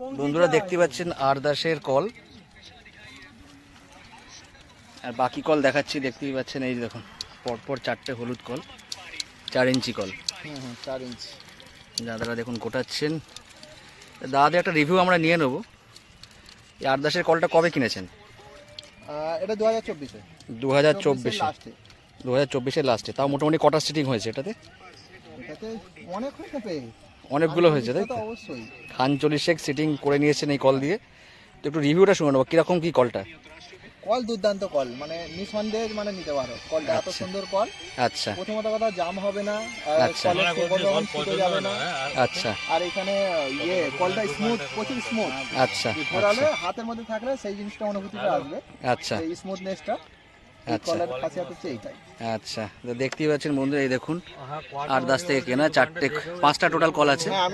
বন্ধুরা দেখতে পাচ্ছেন আর দাসের কল। আর বাকি কল দেখাচ্ছি দেখতেই পাচ্ছেন এই দেখুন পরপর চারটে হলুদ কল চার ইঞ্চি কল। চার ইঞ্চি। দাদারা দেখুন কোটাচ্ছেন দাদাদের একটা রিভিউ আমরা নিয়ে নেব। এই আর দাসের কলটা কবে কিনেছেন? এটা দু হাজার চব্বিশে। দু হাজার চব্বিশে দু হাজার চব্বিশের লাস্টে তাও মোটামুটি কটা সিটিং হয়েছে এটাতে? এটাতে অনেক হয়েছে অনেকগুলো হয়েছে তাই তো? অবশ্যই। খান চল্লিশেক সিটিং করে নিয়েছেন এই কল দিয়ে। তো একটু রিভিউটা শুনে নেব কীরকম কী কলটা কল দুর্দান্ত কল মানে নিঃসন্দেহে মানে নিতে পারো। কলটা এত আচ্ছা। সুন্দর কল আচ্ছা। প্রথমত কথা জাম হবে না আচ্ছা। ফুটে যাবে না। আচ্ছা। আর এখানে ইয়ে কলটা স্মুথ প্রচুর স্মুথ আচ্ছা। ঘোরালে হাতের মধ্যে থাকলে সেই জিনিসটা অনুভূতিটা আসবে। আচ্ছা। এই স্মুথনেসটা আচ্ছা। আচ্ছা তো দেখতেই পাচ্ছেন বন্ধু এই দেখুন আট দাস থেকে কেনা চারটে পাঁচটা টোটাল কল আছে। হ্যাঁ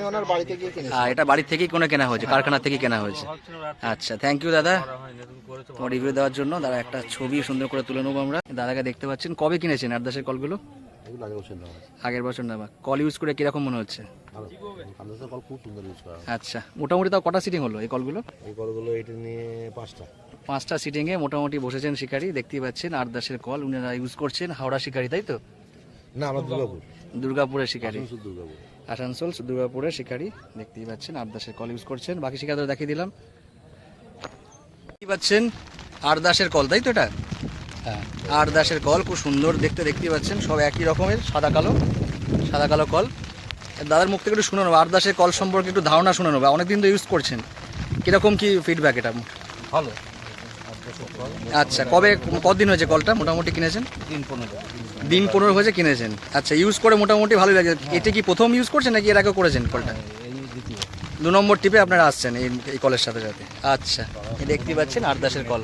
আর এটা বাড়ি থেকেই কোনো কেনা হয়েছে কারখানা থেকেই কেনা হয়েছে। আচ্ছা থ্যাংক ইউ দাদা। তোমার রিভিউ দেওয়ার জন্য দাদা একটা ছবি সুন্দর করে তুলে নেব আমরা। দাদাকে দেখতে পাচ্ছেন কবে কিনেছেন আট দাসের কলগুলো এগুলো আগের বছর নেওয়া আগের বছর নেওয়া। কল ইউজ করে কীরকম মনে হচ্ছে? আমাদের কল খুব সুন্দর ইউজ করা আচ্ছা মোটামুটি তাও কটা সিটিং হলো এই কলগুলো? এই কলগুলো এটা নিয়ে পাঁচটা। পাঁচটা সিটিংয়ে মোটামুটি বসেছেন শিকারি দেখতেই পাচ্ছেন আট দাসের কল উনারা ইউজ করছেন হাওড়া শিকারি তাই তো? না আমরা দুর্গাপুর। দুর্গাপুরের শিকারি। দুর্গাপুর। আসানসোল দুর্গাপুরের শিকারি দেখতেই পাচ্ছেন আট দাসের কল ইউজ করছেন। বাকি শিকারদের দেখিয়ে দিলাম। পাচ্ছেন আট দাসের কল তাই তো এটা? হ্যাঁ। আট দাসের কল খুব সুন্দর দেখতে দেখতেই পাচ্ছেন সব একই রকমের সাদা কালো সাদা কালো কল। দাদার মুখ থেকে একটু শুনে নেব আট দাসের কল সম্পর্কে একটু ধারণা শুনে নেব। অনেকদিন তো ইউজ করছেন। কীরকম কি ফিডব্যাক এটা? ভালো। আচ্ছা কবে কতদিন হয়েছে কলটা? মোটামুটি কিনেছেন? দিন পনেরো দিন। পনেরো হয়েছে কিনেছেন। আচ্ছা ইউজ করে মোটামুটি ভালোই লাগে। এটা কি প্রথম ইউজ করছেন নাকি এর আগে করেছেন কলটা? দ্বিতীয়। দু নম্বর টিপে আপনারা আসছেন এই কলের সাথে সাথে। আচ্ছা এই দেখতেই পাচ্ছেন আট দাসের কল।